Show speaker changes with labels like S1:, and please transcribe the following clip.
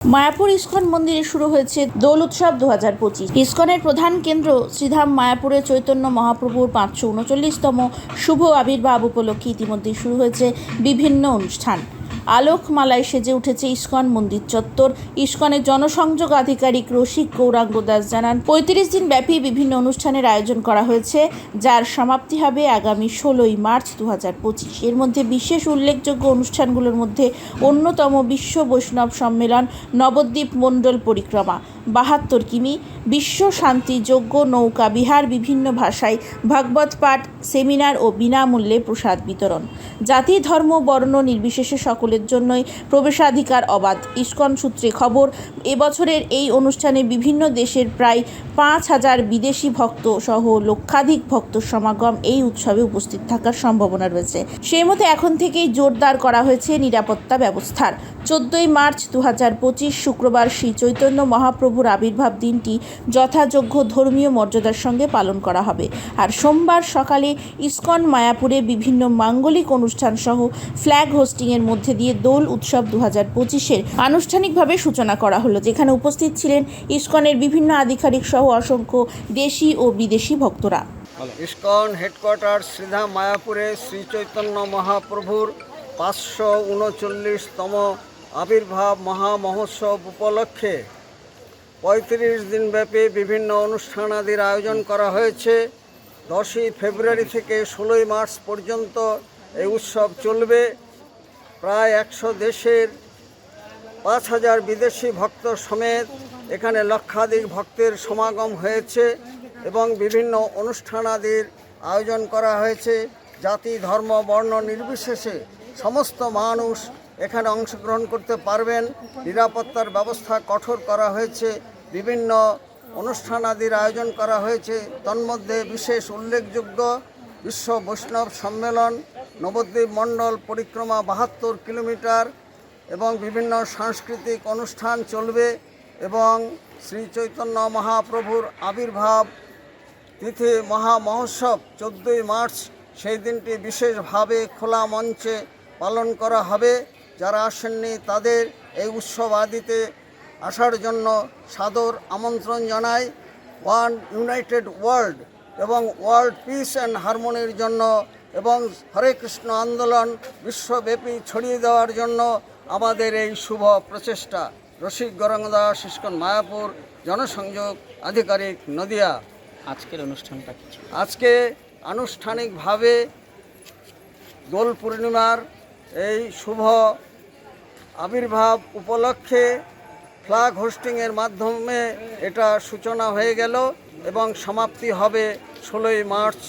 S1: Mayapur ISKCON মন্দিরে শুরু হয়েছে দোল উৎসব দু হাজার পঁচিশ। ইস্কনের প্রধান কেন্দ্র শ্রীধাম মায়াপুরে চৈতন্য মহাপ্রভুর পাঁচশো উনচল্লিশতম শুভ আবির্ভাব উপলক্ষে ইতিমধ্যে শুরু হয়েছে বিভিন্ন অনুষ্ঠান। আলোকমালায় সেজে উঠেছে ইস্কন মন্দির চত্বর। ইস্কনের জনসংযোগ আধিকারিক রসিক গৌরাঙ্গ দাস জানান, পঁয়ত্রিশ দিন ব্যাপী বিভিন্ন অনুষ্ঠানের আয়োজন করা হয়েছে, যার সমাপ্তি হবে আগামী ষোলোই মার্চ দু হাজার পঁচিশ। এর মধ্যে বিশেষ উল্লেখযোগ্য অনুষ্ঠানগুলোর মধ্যে অন্যতম বিশ্ব বৈষ্ণব সম্মেলন নবদ্বীপ মণ্ডল পরিক্রমা। বাহাত্তর কিমি, বিশ্ব শান্তি, যোগ্য, নৌকা, বিহার বিভিন্ন ভাষায় ভাগবত পাঠ, সেমিনার ও বিনামূল্যে প্রসাদ বিতরণ। জাতি, ধর্ম, বর্ণ নির্বিশেষে সকলের জন্যই প্রবেশাধিকার অবাধ। ইস্কন সূত্রে খবর, এবছরের এই অনুষ্ঠানে বিভিন্ন দেশের প্রায় পাঁচ হাজার বিদেশি ভক্ত সহ লক্ষাধিক ভক্ত সমাগম এই উৎসবে উপস্থিত থাকার সম্ভাবনা রয়েছে। সেই মতো এখন থেকেই জোরদার করা হয়েছে নিরাপত্তা ব্যবস্থার। চোদ্দই মার্চ দু হাজার পঁচিশ শুক্রবার শ্রী চৈতন্য মহাপ্রভুর আবির্ভাব দিনটি যথাযোগ্য ধর্মীয় মর্যাদার সঙ্গে পালন করা হবে। আর সোমবার সকালে ইস্কন, মায়াপুরে বিভিন্ন মাঙ্গলিক অনুষ্ঠান সহ ফ্ল্যাগ হোস্টিংয়ের মধ্যে দিয়ে দোল উৎসব দু হাজার পঁচিশের আনুষ্ঠানিকভাবে সূচনা করা হলো, যেখানে উপস্থিত ছিলেন ইস্কনের বিভিন্ন আধিকারিক সহ অসংখ্য দেশি ও বিদেশি ভক্তরা।
S2: ইস্কন হেডকোয়ার্টার শ্রীধাম, মায়াপুরে শ্রী চৈতন্য মহাপ্রভুর পাঁচশো উনচল্লিশতম আবির্ভাব মহা মহোৎসব উপলক্ষে পঁয়ত্রিশ দিনব্যাপী বিভিন্ন অনুষ্ঠানাদির আয়োজন করা হয়েছে। দশই ফেব্রুয়ারি থেকে ষোলোই মার্চ পর্যন্ত এই উৎসব চলবে। প্রায় একশো দেশের পাঁচ হাজার বিদেশি ভক্ত সমেত এখানে লক্ষাধিক ভক্তের সমাগম হয়েছে এবং বিভিন্ন অনুষ্ঠানাদির আয়োজন করা হয়েছে। জাতি, ধর্ম, বর্ণ নির্বিশেষে সমস্ত মানুষ এখানে অংশগ্রহণ করতে পারবেন। নিরাপত্তার ব্যবস্থা কঠোর করা হয়েছে। বিভিন্ন অনুষ্ঠানাদির আয়োজন করা হয়েছে। তন্মধ্যে বিশেষ উল্লেখযোগ্য বিশ্ব বৈষ্ণব সম্মেলন, নবদ্বীপ মণ্ডল পরিক্রমা বাহাত্তর কিলোমিটার এবং বিভিন্ন সাংস্কৃতিক অনুষ্ঠান চলবে এবং শ্রী চৈতন্য মহাপ্রভুর আবির্ভাব তিথি মহা মহোৎসব চোদ্দোই মার্চ সেই দিনটি বিশেষভাবে খোলা মঞ্চে পালন করা হবে। যারা আসেননি তাদের এই উৎসব আদিতে আসার জন্য সাদর আমন্ত্রণ জানাই। ওয়ান ইউনাইটেড ওয়ার্ল্ড এবং ওয়ার্ল্ড পিস অ্যান্ড হারমোনির জন্য এবং হরে কৃষ্ণ আন্দোলন বিশ্বব্যাপী ছড়িয়ে দেওয়ার জন্য আমাদের এই শুভ প্রচেষ্টা। রসিক গরঙ্গদাস ইস্কন মায়াপুর জনসংযোগ আধিকারিক নদিয়া।
S3: আজকের অনুষ্ঠানটা কি
S2: আজকে আনুষ্ঠানিকভাবে দোল পূর্ণিমার এই শুভ আবির্ভাব উপলক্ষে ফ্ল্যাগ হোস্টিংয়ের মাধ্যমে এটা সূচনা হয়ে গেল এবং সমাপ্তি হবে ষোলোই মার্চ